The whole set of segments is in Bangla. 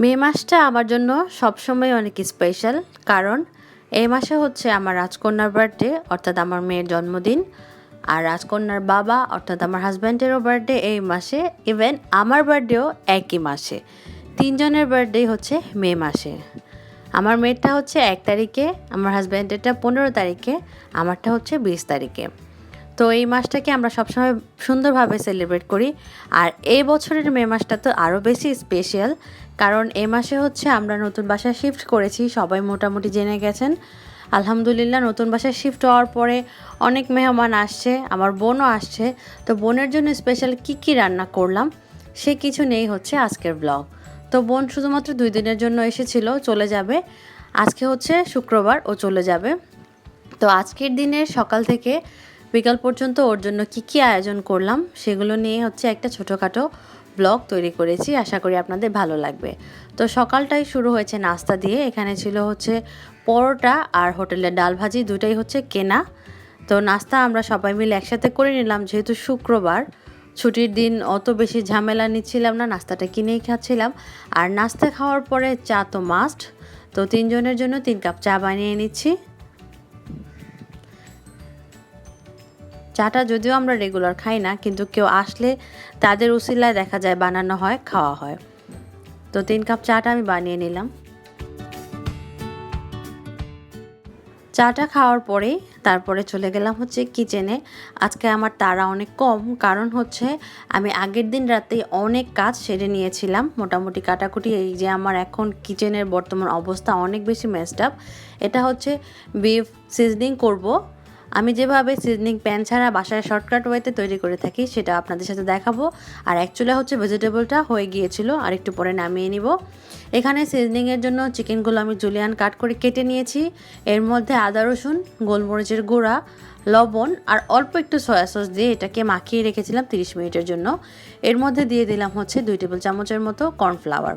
মে মাসটা আমার জন্য সবসময় অনেক স্পেশাল কারণ এই মাসে হচ্ছে আমার রাজকন্যার বার্থডে অর্থাৎ আমার মেয়ের জন্মদিন। আর রাজকন্যার বাবা, অর্থাৎ আমার হাজব্যান্ডেরও বার্থডে এই মাসে ইভেন আমার বার্থডেও একই মাসে। তিনজনের বার্থডে হচ্ছে মে মাসে। আমার মেয়েরটা হচ্ছে এক তারিখে, আমার হাজব্যান্ডেরটা পনেরো তারিখে, আমারটা হচ্ছে বিশ তারিখে। তো এই মাসটাকে আমরা সবসময় সুন্দরভাবে সেলিব্রেট করি। আর এই বছরের মে মাসটা তো আরও বেশি স্পেশাল কারণ এ মাসে হচ্ছে আমরা নতুন বাসায় শিফট করেছি, সবাই মোটামুটি জেনে গেছেন। আলহামদুলিল্লাহ, নতুন বাসায় শিফট হওয়ার পরে অনেক মেহমান আসছে, আমার বোনও আসছে। তো বোনের জন্য স্পেশাল কি কি রান্না করলাম, সে কিছু নেই হচ্ছে আজকের ব্লগ তো বোন শুধুমাত্র দুই দিনের জন্য এসেছিল, চলে যাবে। আজকে হচ্ছে শুক্রবার, ও চলে যাবে। তো আজকের দিনের সকাল থেকে বিকাল পর্যন্ত ওর জন্য কি কি আয়োজন করলাম সেগুলো নিয়ে হচ্ছে একটা ছোটোখাটো ব্লগ তৈরি করেছি। আশা করি আপনাদের ভালো লাগবে। তো সকালটাই শুরু হয়েছে নাস্তা দিয়ে। এখানে ছিল হচ্ছে পরোটা আর হোটেলের ডাল ভাজি, দুটাই হচ্ছে কেনা। তো নাস্তা আমরা সবাই মিলে একসাথে করে নিলাম। যেহেতু শুক্রবার, ছুটির দিন অত বেশি ঝামেলা নিচ্ছিলাম না, নাস্তাটা কিনেই খাচ্ছিলাম। আর নাস্তা খাওয়ার পরে চা তো মাস্ট তো তিনজনের জন্য তিন কাপ চা বানিয়ে নিচ্ছি। চাটা যদিও আমরা রেগুলার খাই না, কিন্তু কেউ আসলে তাদের উসিলায় দেখা যায় বানানো হয়, খাওয়া হয়। তো তিন কাপ চাটা আমি বানিয়ে নিলাম। চাটা খাওয়ার পরেই তারপরে চলে গেলাম হচ্ছে কিচেনে আজকে আমার তারা অনেক কম, কারণ হচ্ছে আমি আগের দিন রাতে অনেক কাজ সেরে নিয়েছিলাম। মোটামুটি কাটাকুটি, এই যে আমার এখন কিচেনের বর্তমান অবস্থা অনেক বেশি মেসড এটা হচ্ছে বিফ সিজনিং করব। আমি যেভাবে সিজনিং প্যান ছাড়া বাসায় শর্টকাট ওয়েতে তৈরি করে থাকি, সেটা আপনাদের সাথে দেখাবো। আর অ্যাকচুয়ালি হচ্ছে ভেজিটেবলটা হয়ে গিয়েছিল, আর একটু পরে নামিয়ে নিব। এখানে সিজনিংয়ের জন্য চিকেনগুলো আমি জুলিয়ান কাট করে কেটে নিয়েছি। এর মধ্যে আদা, রসুন, গোলমরিচের গুঁড়া, লবণ আর অল্প একটু সয়া সস দিয়ে এটাকে মাখিয়ে রেখেছিলাম 30 মিনিটের জন্য। এর মধ্যে দিয়ে দিলাম হচ্ছে দুই টেবিল চামচের মতো কর্নফ্লাওয়ার।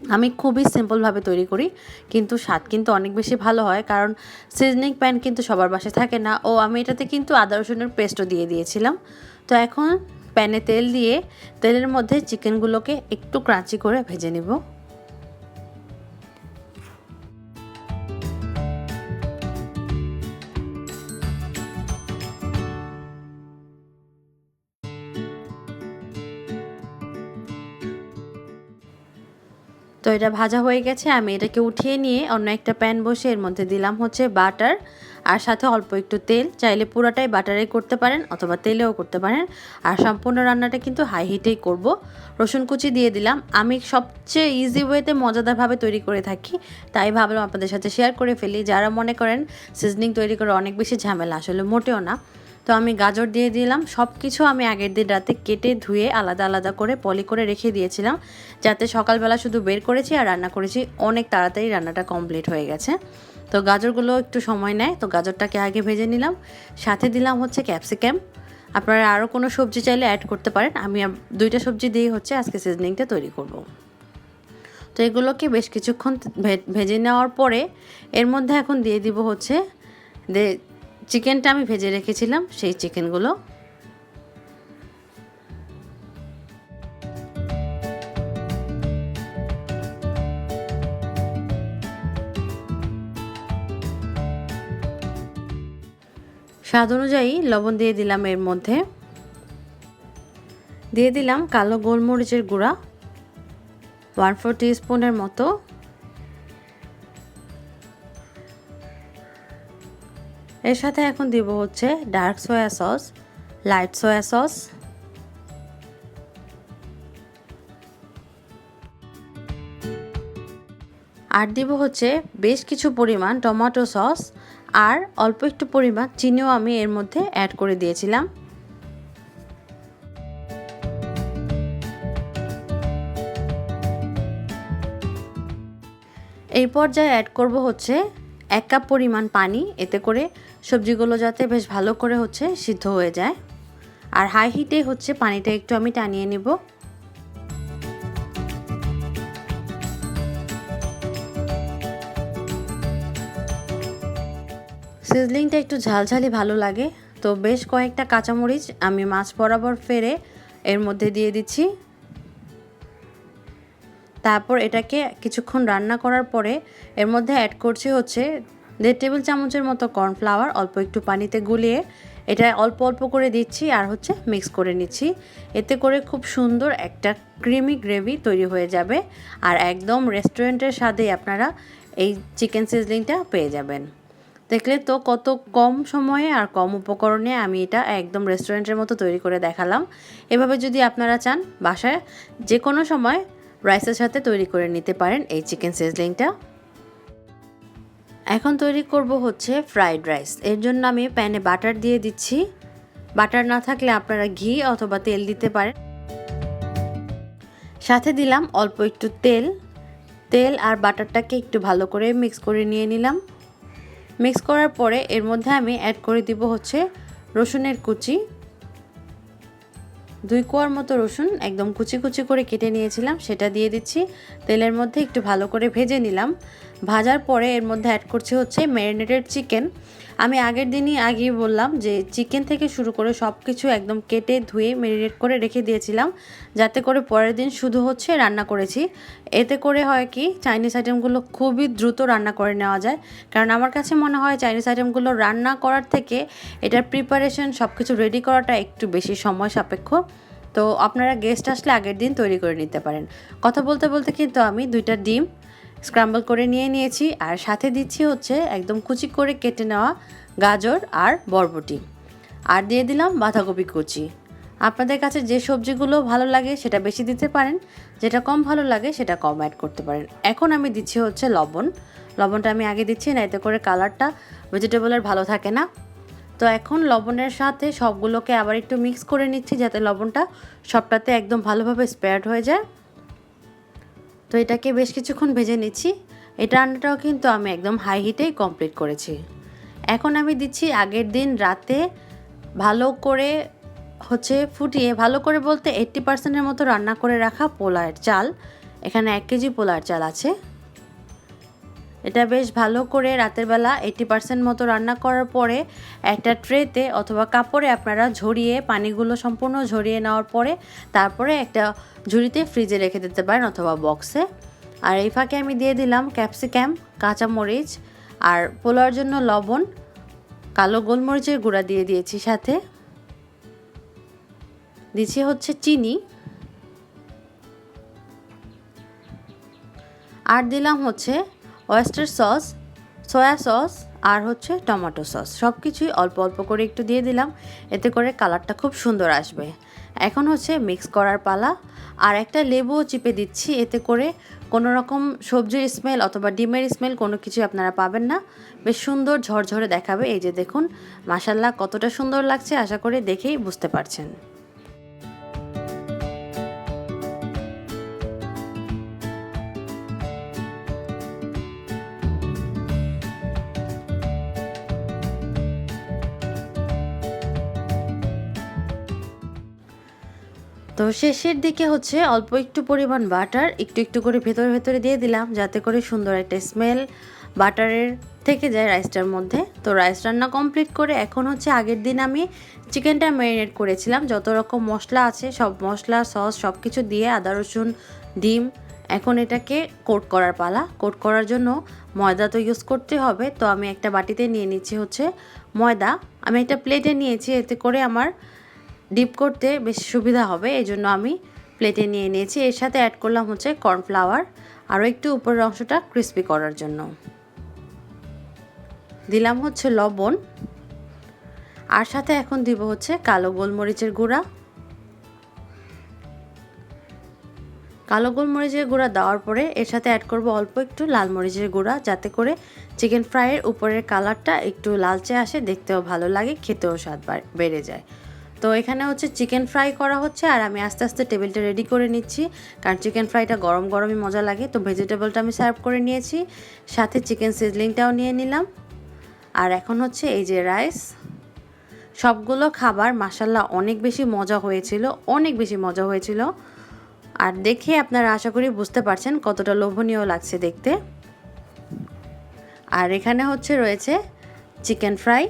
আমি খুবই সিম্পলভাবে তৈরি করি, কিন্তু স্বাদ কিন্তু অনেক বেশি ভালো হয়, কারণ সিজনিং প্যান কিন্তু সবার বাসে থাকে না। ও, আমি এটাতে কিন্তু আদা, রসুনের পেস্টও দিয়ে দিয়েছিলাম। তো এখন প্যানে তেল দিয়ে, তেলের মধ্যে চিকেনগুলোকে একটু ক্রাঞ্চি করে ভেজে নিব। তো এটা ভাজা হয়ে গেছে, আমি এটাকে উঠিয়ে নিয়ে অন্য একটা প্যান বসে এর মধ্যে দিলাম হচ্ছে বাটার আর সাথে অল্প একটু তেল। চাইলে পুরোটাই বাটারে করতে পারেন অথবা তেলেও করতে পারেন। আর সম্পূর্ণ রান্নাটা কিন্তু হাই হিটেই করব। রসুন কুচি দিয়ে দিলাম। আমি সবচেয়ে ইজি ওয়েতে মজাদারভাবে তৈরি করে থাকি, তাই ভাবলাম আপনাদের সাথে শেয়ার করে ফেলি। যারা মনে করেন সিজনিং তৈরি করে অনেক বেশি ঝামেলা, আসলে মোটেও না। তো আমি গাজর দিয়ে দিলাম। সব কিছু আমি আগের দিন রাতে কেটে ধুয়ে আলাদা আলাদা করে পলি করে রেখে দিয়েছিলাম, যাতে সকালবেলা শুধু বের করেছি আর রান্না করেছি। অনেক তাড়াতাড়ি রান্নাটা কমপ্লিট হয়ে গেছে। তো গাজরগুলো একটু সময় নেয়, তো গাজরটাকে আগে ভেজে নিলাম। সাথে দিলাম হচ্ছে ক্যাপসিকাম। আপনারা আরও কোনো সবজি চাইলে অ্যাড করতে পারেন। আমি দুইটা সবজি দিয়ে হচ্ছে আজকে সিজনিংটা তৈরি করব। তো এগুলোকে বেশ কিছুক্ষণ ভেজে নেওয়ার পরে এর মধ্যে এখন দিয়ে দিব হচ্ছে চিকেনটা আমি ভেজে রেখেছিলাম, সেই চিকেনগুলো। স্বাদ অনুযায়ী লবণ দিয়ে দিলাম এর মধ্যে। দিয়ে দিলাম কালো গোলমরিচের গুঁড়া, ওয়ান ফোর স্পুনের মতো এর সাথে এখন দিব হচ্ছে dark soya sauce light soya sauce আর দিব হচ্ছে বেশ কিছু পরিমাণ টমেটো সস আর অল্প একটু পরিমাণ চিনিও আমি এর মধ্যে অ্যাড করে দিয়েছিলাম। এই পর্যায়ে অ্যাড করব হচ্ছে এক কাপ পরিমাণ পানি, এতে করে সবজিগুলো যাতে বেশ ভালো করে হচ্ছে সিদ্ধ হয়ে যায়। আর হাই হিটে হচ্ছে পানিটা একটু আমি টানিয়ে নেব। সিজলিংটা একটু ঝালঝালি ভালো লাগে, তো বেশ কয়েকটা কাঁচামরিচ আমি মাছ বরাবর ফেরে এর মধ্যে দিয়ে দিচ্ছি। তারপর এটাকে কিছুক্ষণ রান্না করার পরে এর মধ্যে অ্যাড করছি হচ্ছে দেড় টেবিল চামচের মতো কর্নফ্লাওয়ার অল্প একটু পানিতে গুলিয়ে এটা অল্প অল্প করে দিচ্ছি আর হচ্ছে মিক্স করে নিচ্ছি। এতে করে খুব সুন্দর একটা ক্রিমি গ্রেভি তৈরি হয়ে যাবে আর একদম রেস্টুরেন্টের স্বাদেই আপনারা এই চিকেন সিজলিংটা পেয়ে যাবেন। দেখলে তো কত কম সময়ে আর কম উপকরণে আমি এটা একদম রেস্টুরেন্টের মতো তৈরি করে দেখালাম। এভাবে যদি আপনারা চান, বাসায় যে কোনো সময় রাইসের সাথে তৈরি করে নিতে পারেন এই চিকেন সিজলিংটা। এখন তৈরি করব হচ্ছে ফ্রাইড রাইস। এর জন্য আমি প্যানে বাটার দিয়ে দিচ্ছি। বাটার না থাকলে আপনারা ঘি অথবা তেল দিতে পারেন। সাথে দিলাম অল্প একটু তেল। তেল আর বাটারটাকে একটু ভালো করে মিক্স করে নিয়ে নিলাম। মিক্স করার পরে এর মধ্যে আমি অ্যাড করে দিব হচ্ছে রসুনের কুচি। দুই কোয়ার মতো রসুন একদম কুচি কুচি করে কেটে নিয়েছিলাম, সেটা দিয়ে দিচ্ছি। তেলের মধ্যে একটু ভালো করে ভেজে নিলাম। ভাজার পরে এর মধ্যে অ্যাড করছি হচ্ছে ম্যারিনেটেড চিকেন আমি আগের দিনই আগেই বললাম যে চিকেন থেকে শুরু করে সব কিছু একদম কেটে ধুয়ে ম্যারিনেট করে রেখে দিয়েছিলাম। যাতে করে পরের দিন শুধু হচ্ছে রান্না করেছি। এতে করে হয় কি চাইনিজ আইটেমগুলো খুবই দ্রুত রান্না করে নেওয়া যায়। কারণ আমার কাছে মনে হয় চাইনিজ আইটেমগুলো রান্না করার থেকে এটার প্রিপারেশন সব কিছু রেডি করাটা একটু বেশি সময় সাপেক্ষ। তো আপনারা গেস্ট আসলে আগের দিন তৈরি করে নিতে পারেন। কথা বলতে বলতে কিন্তু আমি দুইটা ডিম স্ক্রাম্বল করে নিয়ে নিয়েছি আর সাথে দিচ্ছি হচ্ছে একদম কুচি করে কেটে নেওয়া গাজর আর বরবটি। আর দিয়ে দিলাম বাঁধাকপি কুচি। আপনাদের কাছে যে সবজিগুলো ভালো লাগে সেটা বেশি দিতে পারেন, যেটা কম ভালো লাগে সেটা কম অ্যাড করতে পারেন। এখন আমি দিচ্ছি হচ্ছে লবণ। লবণটা আমি আগে দিচ্ছি না এতে করে কালারটা ভেজিটেবলের ভালো থাকে না। তো এখন লবণের সাথে সবগুলোকে আবার একটু মিক্স করে নিচ্ছি যাতে লবণটা সবটাতে একদম ভালোভাবে স্প্রেড হয়ে যায়। তো এটাকে বেশ কিছুক্ষণ ভেজে নিচ্ছি। এটা রান্নাটাও কিন্তু আমি একদম হাই হিটেই কমপ্লিট করেছি। এখন আমি দিচ্ছি আগের দিন রাতে ভালো করে হচ্ছে ফুটিয়ে, ভালো করে বলতে এইট্টি পার্সেন্টের মতো রান্না করে রাখা পোলার চাল। এখানে এক কেজি পোলার চাল আছে। এটা বেশ ভালো করে রাতের বেলা এইটি পার্সেন্ট মতো রান্না করার পরে একটা ট্রেতে অথবা কাপড়ে আপনারা ঝরিয়ে, পানিগুলো সম্পূর্ণ ঝরিয়ে নেওয়ার পরে তারপরে একটা ঝুড়িতে ফ্রিজে রেখে দিতে পারেন অথবা বক্সে। আর এই ফাঁকে আমি দিয়ে দিলাম ক্যাপসিক্যাম কাঁচামরিচ আর পোলার জন্য লবণ, কালো গোলমরিচের গুঁড়া দিয়ে দিয়েছি সাথে। দিচ্ছি হচ্ছে চিনি। আর দিলাম হচ্ছে ওয়েস্টার সস সয়া সস আর হচ্ছে টমেটো সস সব কিছুই অল্প অল্প করে একটু দিয়ে দিলাম, এতে করে কালারটা খুব সুন্দর আসবে। এখন হচ্ছে মিক্স করার পালা। আর একটা লেবুও চিপে দিচ্ছি, এতে করে কোনো রকম সবজির স্মেল অথবা ডিমের স্মেল কোনো কিছু আপনারা পাবেন না। বেশ সুন্দর ঝরঝরে দেখাবে। এই যে দেখুন মাসাল্লাহ কতটা সুন্দর লাগছে, আশা করি দেখেই বুঝতে পারছেন। তো শেষের দিকে হচ্ছে অল্প একটু পরিমাণ বাটার একটু একটু করে ভেতরে ভেতরে দিয়ে দিলাম, যাতে করে সুন্দর একটা স্মেল বাটারের থেকে যায় রাইসটার মধ্যে। তো রাইস রান্না কমপ্লিট করে এখন হচ্ছে আগের দিন আমি চিকেনটা ম্যারিনেট করেছিলাম। যত রকম মশলা আছে, সব মশলা সস সব কিছু দিয়ে আদা, রসুন, ডিম, এখন এটাকে কোট করার পালা। কোট করার জন্য ময়দা তো ইউজ করতে হবে, তো আমি একটা বাটিতে নিয়ে নিচ্ছি হচ্ছে ময়দা। আমি একটা প্লেটে নিয়েছি, এতে করে আমার ডিপ করতে বেশ সুবিধা হবে, এই জন্য আমি প্লেটে নিয়ে নিয়েছি। এর সাথে অ্যাড করলাম হচ্ছে কর্নফ্লাওয়ার আরও একটু উপরের অংশটা ক্রিস্পি করার জন্য। দিলাম হচ্ছে লবণ, আর সাথে এখন দিব হচ্ছে কালো গোলমরিচের গুঁড়া। কালো গোলমরিচের গুঁড়া দেওয়ার পরে এর সাথে অ্যাড করব অল্প একটু লাল মরিচের গুঁড়া, যাতে করে চিকেন ফ্রাইয়ের উপরের কালারটা একটু লালচে আসে, দেখতেও ভালো লাগে, খেতেও স্বাদ বেড়ে যায়। তো এখানে হচ্ছে চিকেন ফ্রাই করা হচ্ছে, আর আমি আস্তে আস্তে টেবিলটা রেডি করে নিচ্ছি। কারণ চিকেন ফ্রাইটা গরম গরমই মজা লাগে, তো ভেজিটেবলটা আমি সার্ভ করে নিয়েছি। সাথে চিকেন সিজলিংটাও নিয়ে নিলাম। আর এখন হচ্ছে এই যে রাইস সবগুলো খাবার মাসাল্লাহ অনেক বেশি মজা হয়েছিল, অনেক বেশি মজা হয়েছিল। আর দেখে আপনারা আশা করি বুঝতে পারছেন কতটা লোভনীয় লাগছে দেখতে। আর এখানে হচ্ছে রয়েছে চিকেন ফ্রাই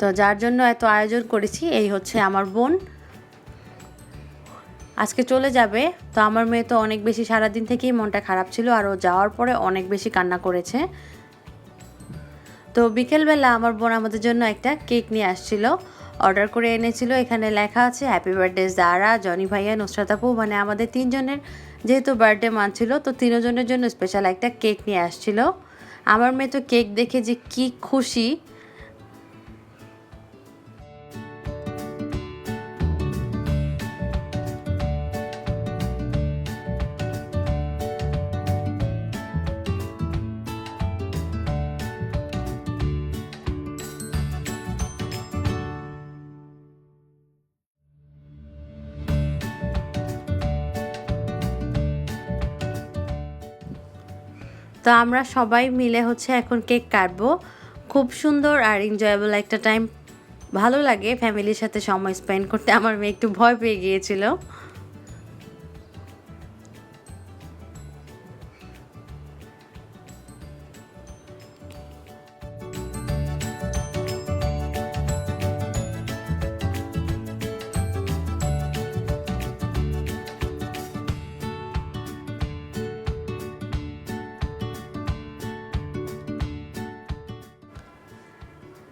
তো যার জন্য এত আয়োজন করেছি, এই হচ্ছে আমার বোন। আজকে চলে যাবে, তো আমার মেয়ে তো অনেক বেশি সারাদিন থেকেই মনটা খারাপ ছিল, আর ও যাওয়ার পরে অনেক বেশি কান্না করেছে। তো বিকেলবেলা আমার বোন আমাদের জন্য একটা কেক নিয়ে আসছিল, অর্ডার করে এনেছিল, এখানে লেখা আছে হ্যাপি বার্থডে জারা জনি ভাইয়া, নুসরাত আপু। মানে আমাদের তিনজনের যেহেতু বার্থডে মান ছিল, তো তিনজনের জন্য স্পেশাল একটা কেক নিয়ে আসছিল। আমার মেয়ে তো কেক দেখে যে কি খুশি তো আমরা সবাই মিলে হচ্ছে এখন কেক কাটবো। খুব সুন্দর আর এনজয়েবল একটা টাইম ভালো লাগে ফ্যামিলির সাথে সময় স্পেন্ড করতে। আমার মেয়ে একটু ভয় পেয়ে গিয়েছিল।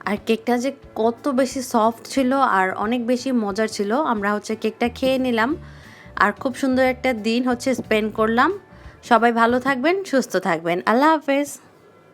আর কেকটা যে কত বেশি সফট ছিল আর অনেক বেশি মজার ছিল, আমরা হচ্ছে কেকটা খেয়ে নিলাম। আর খুব সুন্দর একটা দিন হচ্ছে স্পেন্ড করলাম। সবাই ভালো থাকবেন, সুস্থ থাকবেন। আল্লাহ হাফেজ।